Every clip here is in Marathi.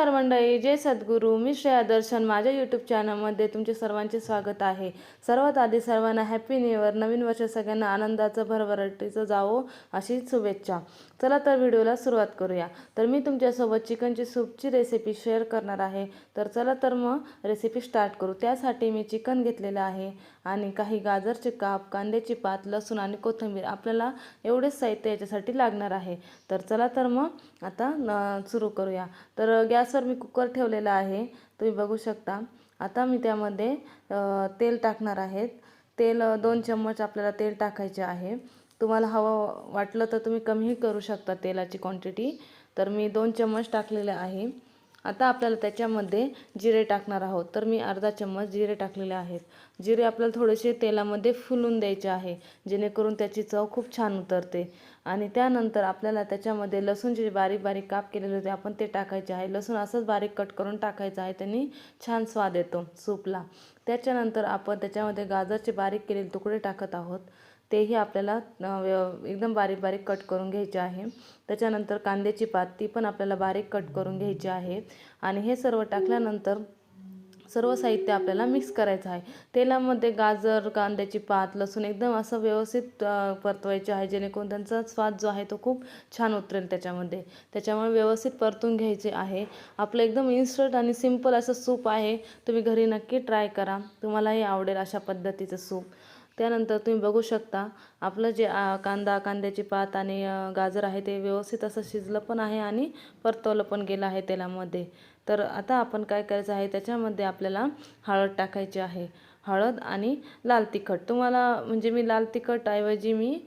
नमस्कार मंडळी जय सद्गुरू. मी श्रेया दर्शन. माझ्या यूट्यूब चॅनलमध्ये तुमचे सर्वांचे स्वागत आहे. सर्वात आधी सर्वांना हॅपी न्यू इयर नवीन वर्ष सगळ्यांना आनंदाचं भरभराटीचं जावो अशी शुभेच्छा. चला तर व्हिडिओला सुरुवात करूया. तर मी तुमच्यासोबत चिकनची सूपची रेसिपी शेअर करणार आहे. तर चला तर मग रेसिपी स्टार्ट करू. त्यासाठी मी चिकन घेतलेलं आहे आणि काही गाजरचे काप कांद्याची पात लसूण आणि कोथिंबीर आपल्याला एवढेच साहित्य याच्यासाठी लागणार आहे. तर चला तर मग आता सुरू करूया. तर गॅस गॅसवर मी कुकर ठेवलेला आहे. तुम्ही बघू शकता. आता मी त्यामध्ये तेल टाकणार आहेत. तेल दोन चम्मच आपल्याला तेल टाकायचे आहे. तुम्हाला हवं वाटलं तर तुम्ही कमीही करू शकता तेलाची क्वांटिटी तर मी दोन चम्मच टाकलेले आहे. आता आपल्याला त्याच्यामध्ये जिरे टाकणार आहोत. तर मी अर्धा चम्मच जिरे टाकलेले आहेत. जिरे आपल्याला थोडेसे तेलामध्ये फुलून द्यायचे आहे जेणेकरून त्याची चव खूप छान उतरते. आणि त्यानंतर आपल्याला त्याच्यामध्ये लसूण जे बारीक बारीक काप केलेले होते आपण ते टाकायचे आहे. लसूण असंच बारीक कट करून टाकायचं आहे त्यांनी छान स्वाद येतो सूपला. त्याच्यानंतर आपण त्याच्यामध्ये गाजरचे बारीक केलेले तुकडे टाकत आहोत. तेही आपल्याला व्यव एकदम बारीक बारीक कट करून घ्यायचे आहे. त्याच्यानंतर कांद्याची पात ती पण आपल्याला बारीक कट करून घ्यायची आहे. आणि हे सर्व टाकल्यानंतर सर्व साहित्य आपल्याला मिक्स करायचं आहे. तेलामध्ये गाजर कांद्याची पात लसूण एकदम असं व्यवस्थित परतवायचे आहे. जेणेकरून त्यांचा स्वाद जो आहे तो खूप छान उतरेल त्याच्यामध्ये. त्याच्यामुळे व्यवस्थित परतून घ्यायचे आहे. आपलं एकदम इन्स्टंट आणि सिंपल असं सूप आहे. तुम्ही घरी नक्की ट्राय करा. तुम्हालाही आवडेल अशा पद्धतीचं सूप त्यानंतर तुम्ही बघू शकता आपलं जे आ, कांदा कांद्याची पात आणि गाजर आहे ते व्यवस्थित असं शिजलं पण आहे आणि परतवलं पण गेलं आहे तेलामध्ये. तर आता आपण काय करायचं आहे त्याच्यामध्ये आपल्याला हळद टाकायची आहे. हळद आणि लाल तिखट. तुम्हाला म्हणजे मी लाल तिखटऐवजी मी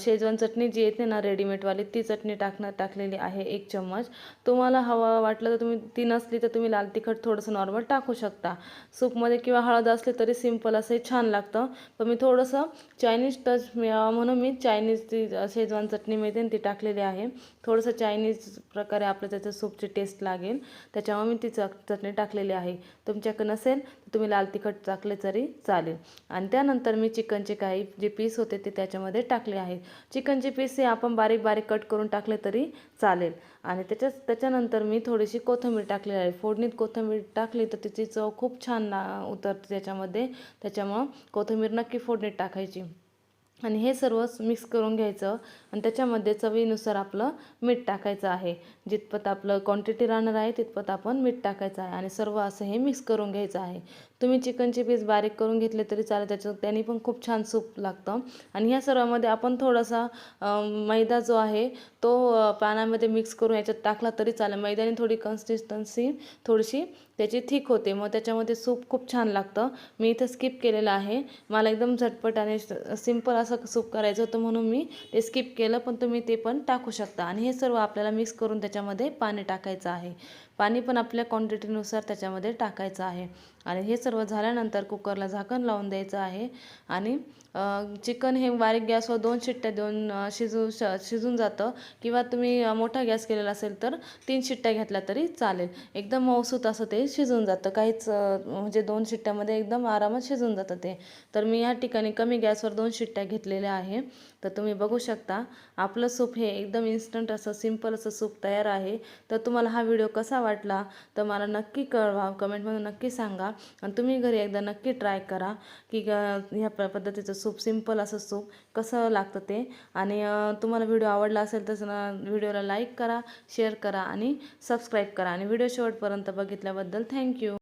शेजवान चटणी जी येते ना रेडीमेडवाली ती चटणी टाकणार टाकलेली आहे एक चम्मच. तुम्हाला हवा वाटलं तर तुम्ही ती नसली तर तुम्ही लाल तिखट थोडंसं नॉर्मल टाकू शकता. सूपमध्ये किंवा हळद असली तरी सिंपल असं छान लागतं. पण मी थोडंसं चायनीज टच मिळावं म्हणून मी चायनीज ती शेजवान चटणी मिळते ती टाकलेली आहे. थोडंसं चायनीज प्रकारे आपलं त्याचं सूपची टेस्ट लागेल. त्याच्यामुळे मी ती चटणी टाकलेली आहे. तुमच्याकडे नसेल तर तुम्ही लाल तिखट टाकले तरी चालेल. आणि त्यानंतर मी चिकनचे काही जे पीस होते ते त्याच्यामध्ये टाकले आहेत. चिकनचे पीस हे आपण बारीक बारीक कट करून टाकले तरी चालेल. आणि त्याच्या त्याच्यानंतर मी थोडीशी कोथिंबीर टाकलेली आहे. फोडणीत कोथिंबीर टाकली तर तिची चव खूप छान ना उतरते त्याच्यामध्ये. त्याच्यामुळं कोथिंबीर नक्की फोडणीत टाकायची. आणि हे सर्व मिक्स करून घ्यायचं. आणि त्याच्यामध्ये चवीनुसार आपलं मीठ टाकायचं आहे. जितपत आपलं क्वांटिटी राहणार आहे तितपत आपण मीठ टाकायचं आहे. आणि सर्व असं हे मिक्स करून घ्यायचं आहे. तुम्ही चिकनचे पीस बारीक करून घेतले तरी चालेल त्याच्या त्याने पण खूप छान सूप लागतं. आणि ह्या सर्वामध्ये आपण थोडासा मैदा जो आहे तो पाण्यामध्ये मिक्स करून याच्यात टाकला तरी चालेल. मैद्याने थोडी कन्सिस्टन्सी थोडीशी त्याची थिक होते. मग त्याच्यामध्ये सूप खूप छान लागतं. मी इथं स्किप केलेलं आहे. मला एकदम झटपट आणि सिंपल असं सूप करायचं होतं म्हणून मी ते स्किप केलं पण तुम्ही ते पण टाकू शकता. आणि हे सर्व आपल्याला मिक्स करून त्याच्यामध्ये पाणी टाकायचं आहे. पाणी पण आपल्या क्वांटिटीनुसार त्याच्यामध्ये टाकायचं आहे. आणि हे सर्व झाल्यानंतर कुकरला झाकण लावून द्यायचं आहे. आणि चिकन हे बारीक गॅसवर दोन शिट्ट्या देऊन शिजू श शिजून जातं. किंवा तुम्ही मोठा गॅस केलेला असेल तर तीन शिट्ट्या घेतल्या तरी चालेल. एकदम मौसूत असं ते शिजून जातं. काहीच म्हणजे दोन शिट्ट्यामध्ये एकदम आरामात शिजून जातं ते. तर मी या ठिकाणी कमी गॅसवर दोन शिट्ट्या घेतलेल्या आहे. तर तुम्ही बघू शकता आपलं सूप हे एकदम इन्स्टंट असं सिंपल असं सूप तयार आहे. तर तुम्हाला हा व्हिडिओ कसा वाटला तर मला नक्की कळवा. कमेंटमध्ये नक्की सांगा. आणि तुम्ही घरी एकदा नक्की ट्राय करा की ग- ह्या प पद्धतीचं सूप सिंपल असं सूप कसं लागतं ते. आणि तुम्हाला व्हिडिओ आवडला असेल तर व्हिडिओला लाईक करा शेअर करा आणि सबस्क्राईब करा. आणि व्हिडिओ शेवटपर्यंत बघितल्याबद्दल थँक्यू